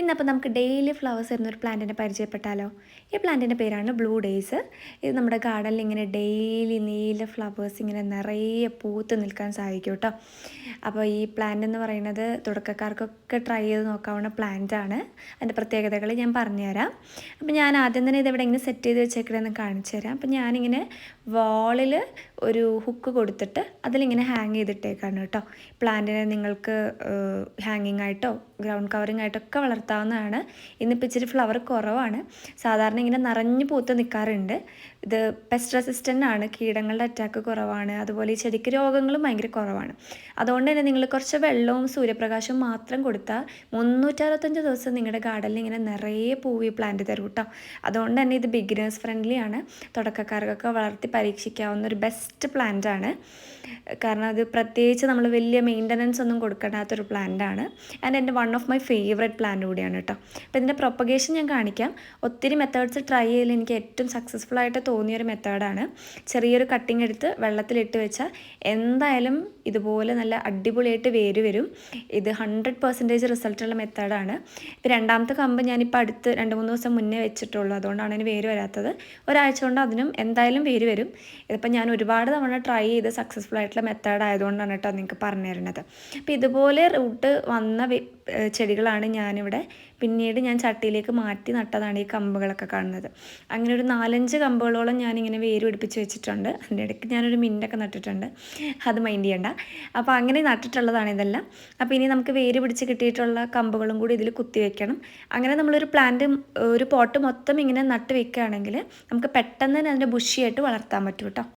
ഇന്നപ്പോൾ നമുക്ക് daily flowers വരുന്ന ഒരു പ്ലാന്റിനെ പരിചയപ്പെട്ടാലോ? ഈ പ്ലാന്റിന്റെ പേരാണ് ബ്ലൂ ഡേയ്സ് ഇത് നമ്മുടെ ഗാർഡനിൽ ഇങ്ങനെ ഡെയിലി നീല ഫ്ലവേഴ്സ് ഇങ്ങനെ നിറയെ പൂത്ത് നിൽക്കാൻ സാധിക്കും കേട്ടോ അപ്പോൾ ഈ പ്ലാന്റ് എന്ന് പറയുന്നത് തുടക്കക്കാർക്കൊക്കെ ട്രൈ ചെയ്ത് നോക്കാവുന്ന പ്ലാന്റ് ആണ്. അതിന്റെ പ്രത്യേകതകൾ ഞാൻ പറഞ്ഞുതരാം. അപ്പോൾ ഞാൻ ആദ്യം തന്നെ ഇതെവിടെ ഇങ്ങനെ സെറ്റ് ചെയ്ത് വെച്ചേക്കണമെന്ന് കാണിച്ചു തരാം. അപ്പോൾ ഞാനിങ്ങനെ വാളിൽ ഒരു ഹുക്ക് കൊടുത്തിട്ട് അതിലിങ്ങനെ ഹാങ് ചെയ്തിട്ടേക്കാണ് കേട്ടോ പ്ലാന്റിനെ നിങ്ങൾക്ക് ഹാങ്ങിങ് ആയിട്ടോ ഗ്രൗണ്ട് കവറിങ് ആയിട്ടൊക്കെ വളർത്താവുന്നതാണ് ഇന്നിപ്പോൾ ഇച്ചിരി ഫ്ലവർ കുറവാണ്. സാധാരണ ഇങ്ങനെ നിറഞ്ഞു പൂത്ത് നിൽക്കാറുണ്ട് ഇത് പെസ്റ്റ് റെസിസ്റ്റന്റ് ആണ്. കീടങ്ങളുടെ അറ്റാക്ക് കുറവാണ്. അതുപോലെ ഈ ചെടിക്ക് രോഗങ്ങളും ഭയങ്കര കുറവാണ്. അതുകൊണ്ട് തന്നെ നിങ്ങൾ കുറച്ച് വെള്ളവും സൂര്യപ്രകാശവും മാത്രം കൊടുത്താൽ മുന്നൂറ്ററുപത്തഞ്ച് ദിവസം നിങ്ങളുടെ ഗാർഡനിൽ ഇങ്ങനെ നിറയെ പൂവി പ്ലാന്റ് തരും കേട്ടോ. അതുകൊണ്ട് തന്നെ ഇത് ബിഗിനേഴ്സ് ഫ്രണ്ട്ലി ആണ്. തുടക്കക്കാർക്കൊക്കെ വളർത്തി പരീക്ഷിക്കാവുന്ന ഒരു ബെസ്റ്റ് പ്ലാന്റ് ആണ്. കാരണം അത് പ്രത്യേകിച്ച് നമ്മൾ വലിയ മെയിന്റനൻസ് ഒന്നും കൊടുക്കേണ്ടാത്തൊരു പ്ലാന്റ് ആണ്. ആൻഡ് എന്റെ one of my favourite plant കൂടിയാണ് കേട്ടോ. അപ്പോൾ ഇതിന്റെ പ്രൊപ്പഗേഷൻ ഞാൻ കാണിക്കാം. ഒത്തിരി മെത്തേഡ്സ് ട്രൈ ചെയ്യൽ എനിക്ക് ഏറ്റവും സക്സസ്ഫുൾ ആയിട്ട് തോന്നിയൊരു മെത്തേഡാണ് ചെറിയൊരു കട്ടിങ് എടുത്ത് വെള്ളത്തിലിട്ട് വെച്ചാൽ എന്തായാലും ഇതുപോലെ നല്ല അടിപൊളിയായിട്ട് വേര് വരും. ഇത് ഹൺഡ്രഡ് പെർസെന്റേജ് റിസൾട്ടുള്ള മെത്തേഡാണ് ഇപ്പോൾ രണ്ടാമത്തെ കമ്പ് ഞാനിപ്പോൾ അടുത്ത് രണ്ട് മൂന്ന് ദിവസം മുന്നേ വെച്ചിട്ടുള്ളൂ. അതുകൊണ്ടാണ് അതിന് വേര് വരാത്തത്. ഒരാഴ്ച കൊണ്ട് അതിനും എന്തായാലും വേര് വരും. ഇതിപ്പോൾ ഞാൻ ഒരുപാട് തവണ ട്രൈ ചെയ്ത് സക്സസ്ഫുൾ ആയിട്ടുള്ള മെത്തേഡ് ആയതുകൊണ്ടാണ് കേട്ടോ നിങ്ങൾക്ക് പറഞ്ഞു തരുന്നത് അപ്പോൾ ഇതുപോലെ റൂട്ട് വന്ന ചെടികളാണ് ഞാനിവിടെ പിന്നീട് ഞാൻ ചട്ടിയിലേക്ക് മാറ്റി നട്ടതാണ് ഈ കമ്പുകളൊക്കെ കാണുന്നത്. അങ്ങനെ ഒരു നാലഞ്ച് കമ്പുകളോളം ഞാനിങ്ങനെ വേര് പിടിപ്പിച്ച് വെച്ചിട്ടുണ്ട്. അതിന്റെ ഇടയ്ക്ക് ഞാനൊരു മിന്റൊക്കെ നട്ടിട്ടുണ്ട്. അത് മൈൻഡ് ചെയ്യണ്ട. അപ്പോൾ അങ്ങനെ നട്ടിട്ടുള്ളതാണ് ഇതെല്ലാം. അപ്പോൾ ഇനി നമുക്ക് വേര് പിടിച്ച് കിട്ടിയിട്ടുള്ള കമ്പുകളും കൂടി ഇതിൽ കുത്തി വെക്കണം. അങ്ങനെ നമ്മളൊരു പ്ലാന്റ് ഒരു പോട്ട് മൊത്തം ഇങ്ങനെ നട്ട് വെക്കുകയാണെങ്കിൽ നമുക്ക് പെട്ടെന്ന് തന്നെ അതിന്റെ ബുഷിയായിട്ട് വളർത്താൻ പറ്റും കേട്ടോ.